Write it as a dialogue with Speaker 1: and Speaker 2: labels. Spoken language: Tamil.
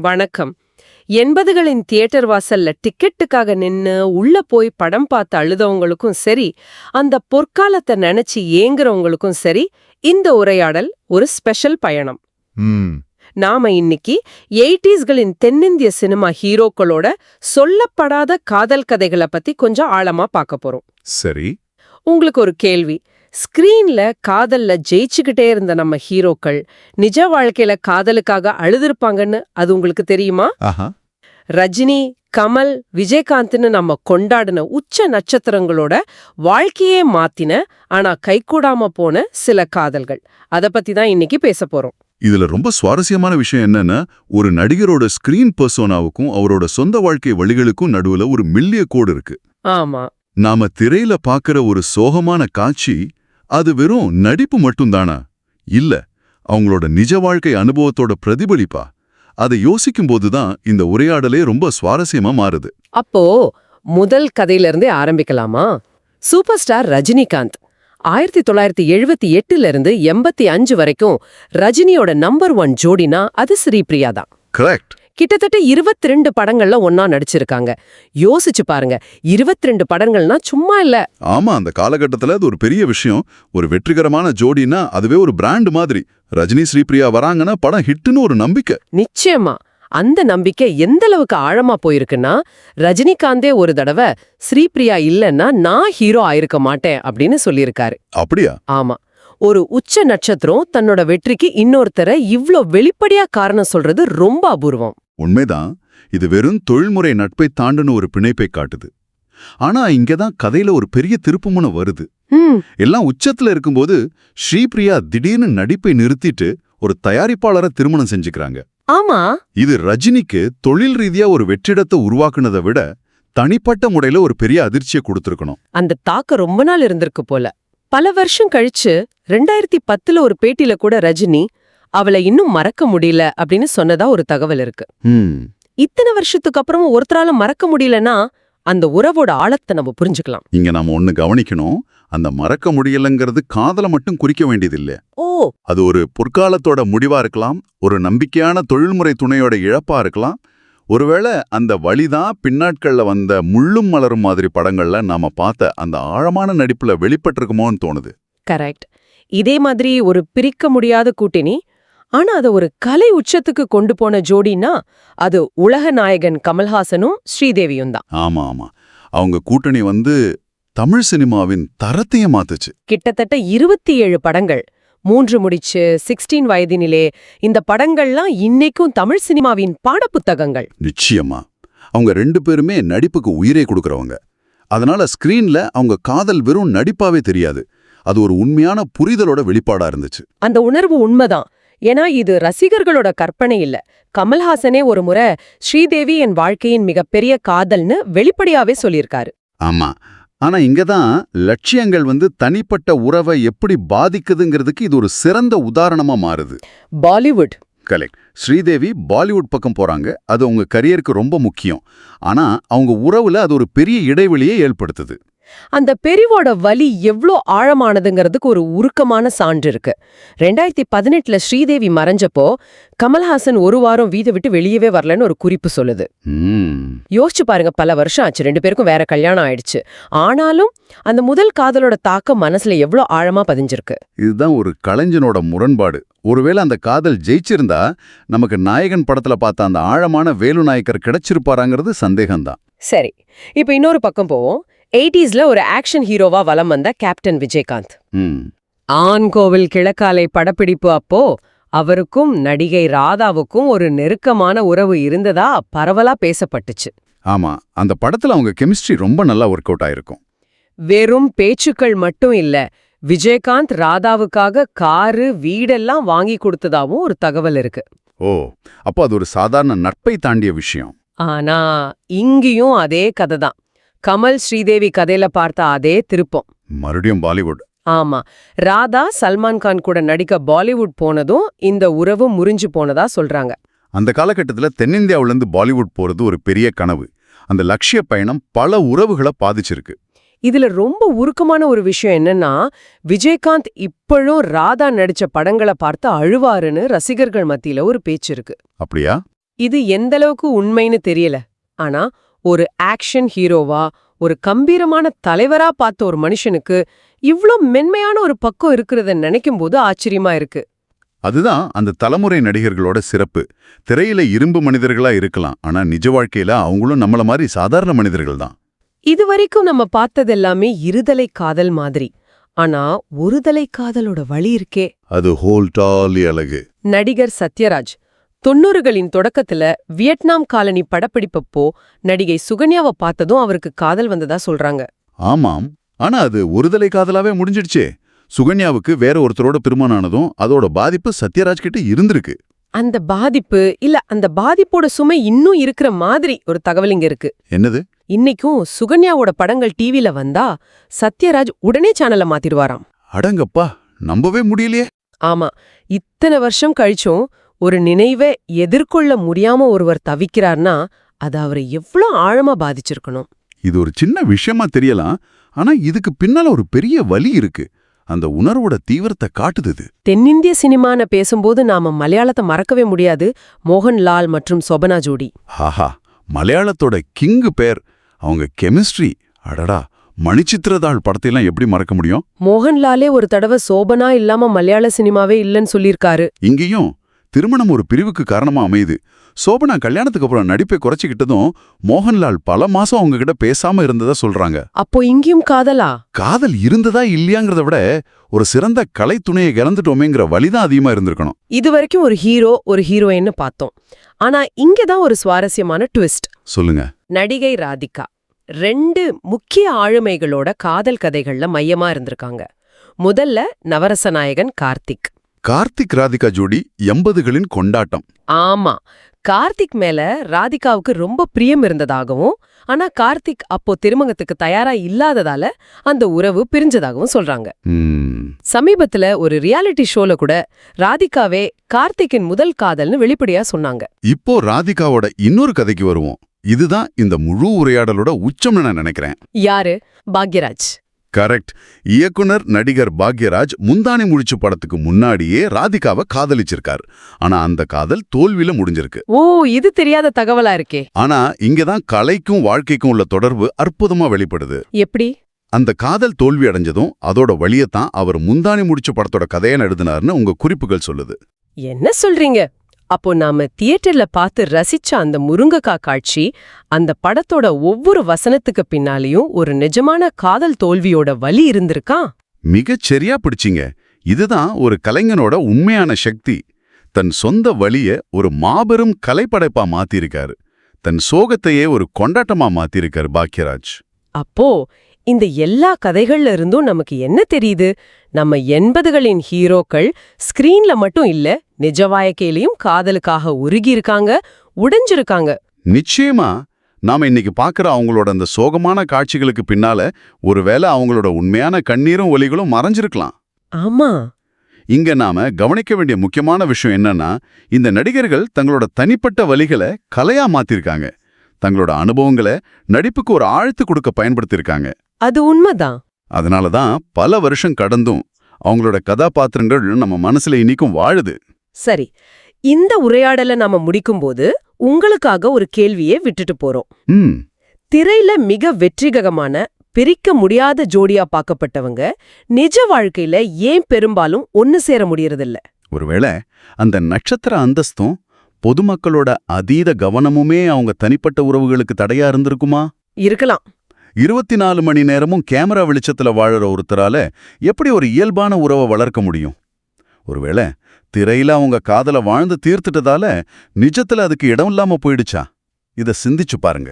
Speaker 1: வணக்கம். எண்பதுகளின் தியேட்டர் வாசல்ல டிக்கெட்டுக்காக நின்னு உள்ள போய் படம் பார்த்து அழுதவங்களுக்கும் சரி அந்த பொற்காலத்தை நினைச்சு ஏங்குறவங்களுக்கும் சரி இந்த உரையாடல் ஒரு ஸ்பெஷல் பயணம். நாம இன்னைக்கு எயிட்டிஸ்களின் தென்னிந்திய சினிமா ஹீரோக்களோட சொல்லப்படாத காதல் கதைகளை பத்தி கொஞ்சம் ஆழமா பார்க்க போறோம்.
Speaker 2: சரி.
Speaker 1: உங்களுக்கு ஒரு கேள்வி. ஸ்கிரீன்ல காதல்ல ஜெயிச்சுக்கிட்டே இருந்த நம்ம ஹீரோக்கள் நிஜ வாழ்க்கையில காதலுக்காக அழுதுருப்பாங்கன்னு அது உங்களுக்கு தெரியுமா? ரஜினி கமல் விஜயகாந்த்னு நம்ம கொண்டாடின உச்ச நட்சத்திரங்களோட வாழ்க்கையே மாத்தின ஆனா கைகூடாம போன சில காதல்கள். அத பத்தி தான் இன்னைக்கு பேச போறோம்.
Speaker 2: இதுல ரொம்ப சுவாரஸ்யமான விஷயம் என்னன்னா ஒரு நடிகரோட ஸ்கிரீன் பர்சோனாவுக்கும் அவரோட சொந்த வாழ்க்கை வழிகளுக்கும் நடுவுல ஒரு மில்லிய கோடு இருக்கு.
Speaker 1: ஆமா.
Speaker 2: நாம திரையில பாக்குற ஒரு சோகமான காட்சி அது வெறும் நடிப்பு மட்டும்தானா? இல்ல அவங்களோட நிஜ வாழ்க்கை அனுபவத்தோட பிரதிபலிப்பா? அதை யோசிக்கும் போதுதான் இந்த உரையாடலே ரொம்ப சுவாரஸ்யமா மாறுது.
Speaker 1: அப்போ முதல் கதையில இருந்தே ஆரம்பிக்கலாமா? சூப்பர் ஸ்டார் ரஜினிகாந்த் ஆயிரத்தி தொள்ளாயிரத்தி எழுபத்தி எட்டுல இருந்து எண்பத்தி அஞ்சு வரைக்கும் ரஜினியோட நம்பர் ஒன் ஜோடினா அது ஸ்ரீபிரியா தான்.
Speaker 2: கரெக்ட்
Speaker 1: கிட்டத்தட்ட 22 ரெண்டு படங்கள்ல ஒன்னா நடிச்சிருக்காங்க. யோசிச்சு பாருங்க 22 ரெண்டு படங்கள்னா சும்மா இல்ல.
Speaker 2: ஆமா அந்த காலகட்டத்துல அது ஒரு பெரிய விஷயம். ஒரு வெற்றிகரமான ஜோடினா அதுவே ஒரு பிராண்ட் மாதிரி. ரஜினி ஸ்ரீபிரியா வராங்கன்னா படம் ஹிட்னு ஒரு நம்பிக்கை.
Speaker 1: நிச்சயமா. அந்த நம்பிக்கை எந்த அளவுக்கு ஆழமா போயிருக்குன்னா ரஜினிகாந்தே ஒரு தடவை ஸ்ரீபிரியா இல்லைன்னா நான் ஹீரோ ஆயிருக்க மாட்டேன் அப்படின்னு சொல்லியிருக்காரு.
Speaker 2: அப்படியா?
Speaker 1: ஆமா. ஒரு உச்ச நட்சத்திரம் தன்னோட வெற்றிக்கு இன்னொருத்தரை இவ்ளோ வெளிப்படையா காரணம் சொல்றது ரொம்ப அபூர்வம்.
Speaker 2: உண்மைதான் இது வெறும் தொழில்முறை நட்பை தாண்டுன ஒரு பிணைப்பை காட்டுது. ஆனா இங்கதான் கதையில ஒரு பெரிய திருப்புமுனை வருது. எல்லாம் உச்சத்துல இருக்கும்போது ஸ்ரீபிரியா திடீர்னு நடிப்பை நிறுத்திட்டு ஒரு தயாரிப்பாளரை திருமணம் செஞ்சுக்கிறாங்க.
Speaker 1: ஆமா.
Speaker 2: இது ரஜினிக்கு தொழில் ரீதியா ஒரு வெற்றிடத்தை உருவாக்குனதை விட தனிப்பட்ட முறையில ஒரு பெரிய அதிர்ச்சியை கொடுத்திருக்கணும்.
Speaker 1: அந்த தாக்கம் ரொம்ப நாள் இருந்திருக்கு போல. பல வருஷம் கழிச்சு ரெண்டாயிரத்தி பத்துல ஒரு பேட்டில கூட ரஜினி அவளை இன்னும் மறக்க முடியல அப்படின்னு சொன்னதா ஒரு தகவல் இருக்கு. இத்தனை வருஷத்துக்கு அப்புறமும் ஒருத்தரால மறக்க முடியலன்னா அந்த உறவோட ஆழத்தை நம்ம புரிஞ்சுக்கலாம்.
Speaker 2: இங்க நாம ஒண்ணு கவனிக்கணும். அந்த மறக்க முடியலங்கிறது காதல மட்டும் குறிக்க வேண்டியதில்லை.
Speaker 1: ஓ!
Speaker 2: அது ஒரு பொற்காலத்தோட முடிவா இருக்கலாம். ஒரு நம்பிக்கையான தொழில்முறை துணையோட இழப்பா இருக்கலாம். ஒருவேளை அந்த வழிதான் பின்னாட்கள்ல வந்த முள்ளும் மலரும் மாதிரி படங்கள்ல நாம பார்த்த அந்த ஆழமான நடிப்புல வெளிப்பட்டிருக்குமோன்னு தோணுது.
Speaker 1: கரெக்ட். இதே மாதிரி ஒரு பிரிக்க முடியாத கூட்டணி ஆனா அத ஒரு கலை உச்சத்துக்கு கொண்டு போன ஜோடினா அது உலக நாயகன் கமல்ஹாசனும் ஸ்ரீதேவியும் தான்.
Speaker 2: ஆமா ஆமா. அவங்க கூட்டணி வந்து தமிழ் சினிமாவின் தரத்தையே மாத்துச்சு.
Speaker 1: கிட்டத்தட்ட இருபத்தி ஏழு படங்கள். மூன்று முடிச்சு சிக்ஸ்டீன் வயதினிலே இந்த படங்கள்லாம் இன்னைக்கும் தமிழ் சினிமாவின் பாடப்புத்தகங்கள்.
Speaker 2: நிச்சயமா. அவங்க ரெண்டு பேருமே நடிப்புக்கு உயிரே கொடுக்கறவங்க. அதனால ஸ்கிரீன்ல அவங்க காதல் வெறும் நடிப்பாவே தெரியாது. அது ஒரு உண்மையான புரிதலோட வெளிப்பாடா இருந்துச்சு.
Speaker 1: அந்த உணர்வு உண்மைதான். ஏன்னா இது ரசிகர்களோட கற்பனை இல்ல. கமல்ஹாசனே ஒரு முறை ஸ்ரீதேவி என் வாழ்க்கையின் மிகப்பெரிய காதல்னு வெளிப்படையாவே சொல்லியிருக்காரு.
Speaker 2: ஆமா. ஆனா இங்கதான் லட்சியங்கள் வந்து தனிப்பட்ட உறவை எப்படி பாதிக்குதுங்கிறதுக்கு இது ஒரு சிறந்த உதாரணமா மாறுது.
Speaker 1: பாலிவுட்.
Speaker 2: கலெக்ட் ஸ்ரீதேவி பாலிவுட் பக்கம் போறாங்க. அது அவங்க கரியருக்கு ரொம்ப முக்கியம். ஆனா அவங்க உறவுல அது ஒரு பெரிய இடைவெளியை ஏற்படுத்துது.
Speaker 1: அந்த பெரிவோட வலி எவ்ளோ ஆழமானதுங்கிறதுக்கு ஒரு உருக்கமான சான்று இருக்கு. ரெண்டாயிரத்தி பதினெட்டுல ஸ்ரீதேவி மறைஞ்சப்போ கமல்ஹாசன் ஒரு வாரம் வீதை விட்டு வெளியவே வரலன்னு ஒரு குறிப்பு சொல்லுது. யோசிச்சு பாருங்க பல வருஷம் ஆச்சு. ரெண்டு பேருக்கும் வேற கல்யாணம் ஆயிடுச்சு. ஆனாலும் அந்த முதல் காதலோட தாக்கம் மனசுல எவ்ளோ ஆழமா பதிஞ்சிருக்கு?
Speaker 2: இதுதான் ஒரு கலைஞனோட முரண்பாடு. ஒருவேளை அந்த காதல் ஜெயிச்சிருந்தா நமக்கு நாயகன் படத்துல பார்த்த அந்த ஆழமான வேலு நாயக்கர் கிடைச்சிருப்பாராங்கிறது சந்தேகம்தான்.
Speaker 1: சரி இப்போ இன்னொரு பக்கம் போவோம். எயிட்டிஸ்ல ஒரு ஆக்ஷன் ஹீரோவா வலம் வந்த கேப்டன் விஜயகாந்த்.
Speaker 2: ம்.
Speaker 1: ஆண்கோவில் கிழக்காலை படப்பிடிப்பு அப்போ அவருக்கும் நடிகை ராதாவுக்கும் ஒரு நெருக்கமான உறவு இருந்ததா பரவலா பேசப்பட்டுச்சு.
Speaker 2: ஆமா அந்த படத்துல அவங்க கெமிஸ்ட்ரி ரொம்ப நல்லா ஒர்க் அவுட் ஆயிருக்கும்.
Speaker 1: வெறும் பேச்சுக்கள் மட்டும் இல்ல விஜயகாந்த் ராதாவுக்காக காரு வீடெல்லாம் வாங்கி கொடுத்ததாவும் ஒரு தகவல் இருக்கு.
Speaker 2: ஓ அப்போ அது ஒரு சாதாரண நட்பை தாண்டிய விஷயம்.
Speaker 1: ஆனா இங்கேயும் அதே கதை தான். கமல் ஸ்ரீதேவி கதையில பார்த்த அதே திருப்பம்.
Speaker 2: மறுபடியும் பாலிவுட்.
Speaker 1: ஆமா. ராதா சல்மான் கான் கூட நடிக்க பாலிவுட் போனதும் இந்த உறவு முறிஞ்சு போனதா சொல்றாங்க.
Speaker 2: அந்த காலகட்டத்துல தென்னிந்தியாவுலேருந்து பாலிவுட் போறது ஒரு பெரிய கனவு. அந்த லட்சிய பயணம் பல உறவுகளை பாதிச்சிருக்கு.
Speaker 1: இதுல ரொம்ப உருக்கமான ஒரு விஷயம் என்னன்னா விஜயகாந்த் இப்பழும் ராதா நடிச்ச படங்களை பார்த்து அழுவாருன்னு ரசிகர்கள் மத்தியில ஒரு பேச்சு இருக்கு.
Speaker 2: அப்படியா?
Speaker 1: இது எந்த அளவுக்கு உண்மைன்னு தெரியல. ஆனா ஒரு ஆக்ஷன் ஹீரோவா ஒரு கம்பீரமான தலைவரா பார்த்த ஒரு மனுஷனுக்கு இவ்ளோ மென்மையான ஒரு பக்கம் இருக்கிறத நினைக்கும் போது ஆச்சரியமா இருக்கு.
Speaker 2: அதுதான் அந்த தலைமுறை நடிகர்களோட சிறப்பு. திரையில இரும்பு மனிதர்களா இருக்கலாம் ஆனா நிஜ வாழ்க்கையில அவங்களும் நம்மள மாதிரி சாதாரண மனிதர்கள் தான்.
Speaker 1: இதுவரைக்கும் நம்ம பார்த்தது எல்லாமே இருதலை காதல் மாதிரி. ஆனா ஒருதலை காதலோட வழி இருக்கே.
Speaker 2: அது ஹோல்டாலி அழகு.
Speaker 1: நடிகர் சத்யராஜ் தொண்ணூறுகளின் தொடக்கத்துல வியட்நாம் காலனி படப்பிடிப்பப்போ நடிகை சுகன்யாவை பார்த்ததும் அவருக்கு காதல் வந்ததா சொல்றாங்க.
Speaker 2: ஆமாம். ஆனா அது ஒருதலை காதலாவே முடிஞ்சிடுச்சே. சுகன்யாவுக்கு வேற ஒருத்தரோட திருமணம் அதோட பாதிப்பு சத்யராஜ் கிட்ட இருந்திருக்கு.
Speaker 1: அந்த பாதிப்பு இல்ல அந்த பாதிப்போட சுமை இன்னும் இருக்கிற மாதிரி ஒரு தகவல் இங்க இருக்கு.
Speaker 2: என்னது?
Speaker 1: இன்னைக்கும் சுகன்யாவோட படங்கள் டிவில வந்தா சத்யராஜ் உடனே சேனலை மாத்திடுவாராம்.
Speaker 2: அடங்கப்பா நம்பவே முடியலையே.
Speaker 1: ஆமா இத்தனை வருஷம் கழிச்சும் ஒரு நினைவை எதிர்கொள்ள முடியாம ஒருவர் தவிக்கிறார்னா அது அவரை எவ்ளோ ஆழமா பாதிச்சிருக்கணும்.
Speaker 2: இது ஒரு சின்ன விஷயமா தெரியலாம் ஆனா இதுக்கு பின்னால ஒரு பெரிய வலி இருக்கு. அந்த உணர்வோட தீவிரத்தை காட்டுது.
Speaker 1: தென்னிந்திய சினிமான பேசும்போது நாம மலையாளத்தை மறக்கவே முடியாது. மோகன்லால் மற்றும் சொபனா ஜோடி.
Speaker 2: ஆஹா மலையாளத்தோட கிங்கு பேர். அவங்க கெமிஸ்ட்ரி. அடடா மணிச்சித்திரதாள் படத்தையெல்லாம் எப்படி மறக்க முடியும்?
Speaker 1: மோகன்லாலே ஒரு தடவை சோபனா இல்லாம மலையாள சினிமாவே இல்லைன்னு சொல்லியிருக்காரு.
Speaker 2: இங்கேயும் திருமணம் ஒரு பிரிவுக்கு காரணமா அமையுது. சோபனா கல்யாணத்துக்கு அப்புறம் நடிப்பை குறைச்சிக்கிட்டதும் மோகன்லால் பல மாசம் அவங்க கிட்ட பேசாம இருந்ததா சொல்றாங்க.
Speaker 1: அப்போ இங்கேயும் காதலா?
Speaker 2: காதல் இருந்ததா இல்லையாங்கிறத விட ஒரு சிறந்த கலை துணையை இழந்துட்டோமேங்கிற வலிதான் அதிகமா இருந்திருக்கணும்.
Speaker 1: இது வரைக்கும் ஒரு ஹீரோ ஒரு ஹீரோயின்னு பார்த்தோம். ஆனா இங்கதான் ஒரு சுவாரஸ்யமான ட்விஸ்ட்.
Speaker 2: சொல்லுங்க.
Speaker 1: நடிகை ராதிகா. ரெண்டு முக்கிய ஆளுமைகளோட காதல் கதைகள்ல மையமா இருந்திருக்காங்க. முதல்ல நவரசநாயகன் கார்த்திக்.
Speaker 2: கார்த்திக் ராதிகா ஜோடி எண்பதுகளின் கொண்டாட்டம்.
Speaker 1: ஆமா. கார்த்திக் மேல ராதிகாவுக்கு ரொம்ப பிரியம் இருந்ததாகவும் ஆனா கார்த்திக் அப்போ திருமணத்துக்கு தயாரா இல்லாததால அந்த உறவு பிரிஞ்சதாகவும் சொல்றாங்க. சமீபத்துல ஒரு ரியாலிட்டி ஷோல கூட ராதிகாவே கார்த்திக்கின் முதல் காதல்னு வெளிப்படையா சொன்னாங்க.
Speaker 2: இப்போ ராதிகாவோட இன்னொரு கதைக்கு வருவோம். இதுதான் இந்த முழு உரையாடலோட உச்சம்னு நான் நினைக்கிறேன்.
Speaker 1: யாரு? பாக்யராஜ்.
Speaker 2: கரெக்ட் இயக்குனர் நடிகர் பாக்யராஜ் முந்தானை முழிச்சு படத்துக்கு முன்னாடியே ராதிகாவை காதலிச்சிருக்கார். ஆனா அந்த காதல் தோல்வியில முடிஞ்சிருக்கு.
Speaker 1: ஓ இது தெரியாத தகவலா இருக்கே.
Speaker 2: ஆனா இங்கதான் கலைக்கும் வாழ்க்கைக்கும் உள்ள தொடர்பு அற்புதமா வெளிப்படுது.
Speaker 1: எப்படி?
Speaker 2: அந்த காதல் தோல்வி அடைஞ்சதும் அதோட வழியத்தான் அவர் முந்தானை முடிச்ச படத்தோட கதையை எழுதினார்னு உங்க குறிப்புகள் சொல்லுது.
Speaker 1: என்ன சொல்றீங்க? அப்போ நாம தியேட்டர்ல பார்த்து ரசிச்ச அந்த முருங்கக்கா காட்சி அந்த படத்தோட ஒவ்வொரு வசனத்துக்கு பின்னாலேயும் ஒரு நிஜமான காதல் தோல்வியோட வலி இருந்திருக்கா?
Speaker 2: மிகச் சரியா பிடிச்சிங்க. இதுதான் ஒரு கலைஞனோட உண்மையான சக்தி. தன் சொந்த வழிய ஒரு மாபெரும் கலைப்படைப்பா மாத்திருக்காரு. தன் சோகத்தையே ஒரு கொண்டாட்டமா மாத்திருக்காரு பாக்யராஜ்.
Speaker 1: அப்போ இந்த எல்லா கதைகள்ல இருந்தும் நமக்கு என்ன தெரியுது? நம்ம எண்பதுகளின் ஹீரோக்கள் ஸ்கிரீன்ல மட்டும் இல்ல நிஜ வாழ்க்கையிலயும் காதலுக்காக உருகி இருக்காங்க உடைஞ்சிருக்காங்க.
Speaker 2: நிச்சயமா. நாம இன்னைக்கு பார்க்குற அவங்களோட அந்த சோகமான காட்சிகளுக்கு பின்னால ஒருவேளை அவங்களோட உண்மையான கண்ணீரும் ஒலிகளும் மறைஞ்சிருக்கலாம்.
Speaker 1: ஆமா.
Speaker 2: இங்க நாம கவனிக்க வேண்டிய முக்கியமான விஷயம் என்னன்னா இந்த நடிகர்கள் தங்களோட தனிப்பட்ட வழிகளை கலையா மாத்திருக்காங்க. தங்களோட அனுபவங்களை நடிப்புக்கு ஒரு ஆழ்த்து கொடுக்க பயன்படுத்தியிருக்காங்க.
Speaker 1: அது உண்மைதான்.
Speaker 2: அதனால தான் பல வருஷம் கடந்தும் அவங்களோட கதாபாத்திரங்கள் நம்ம மனசுல இன்னிக்கும் வாழுது.
Speaker 1: சரி இந்த உரையாடலை நாம முடிக்கும்போது உங்களுக்காக ஒரு கேள்வியை விட்டுட்டு போறோம். திரையில மிக வெற்றிகரமான பிரிக்க முடியாத ஜோடியா பார்க்கப்பட்டவங்க நிஜ வாழ்க்கையில ஏன் பெரும்பாலும் ஒன்னு சேர முடியறதில்ல?
Speaker 2: ஒருவேளை அந்த நட்சத்திர அந்தஸ்தும் பொதுமக்களோட அதீத கவனமுமே அவங்க தனிப்பட்ட உறவுகளுக்கு தடையா இருந்திருக்குமா?
Speaker 1: இருக்கலாம்.
Speaker 2: இருபத்தி நாலு மணி நேரமும் கேமரா வெளிச்சத்துல வாழற ஒருத்தரால எப்படி ஒரு இயல்பான உறவை வளர்க்க முடியும்? ஒருவேளை திரையில அவங்க காதல வாழ்ந்து தீர்த்துட்டதால நிஜத்துல அதுக்கு இடம் இல்லாம போயிடுச்சா? இத சிந்திச்சு பாருங்க.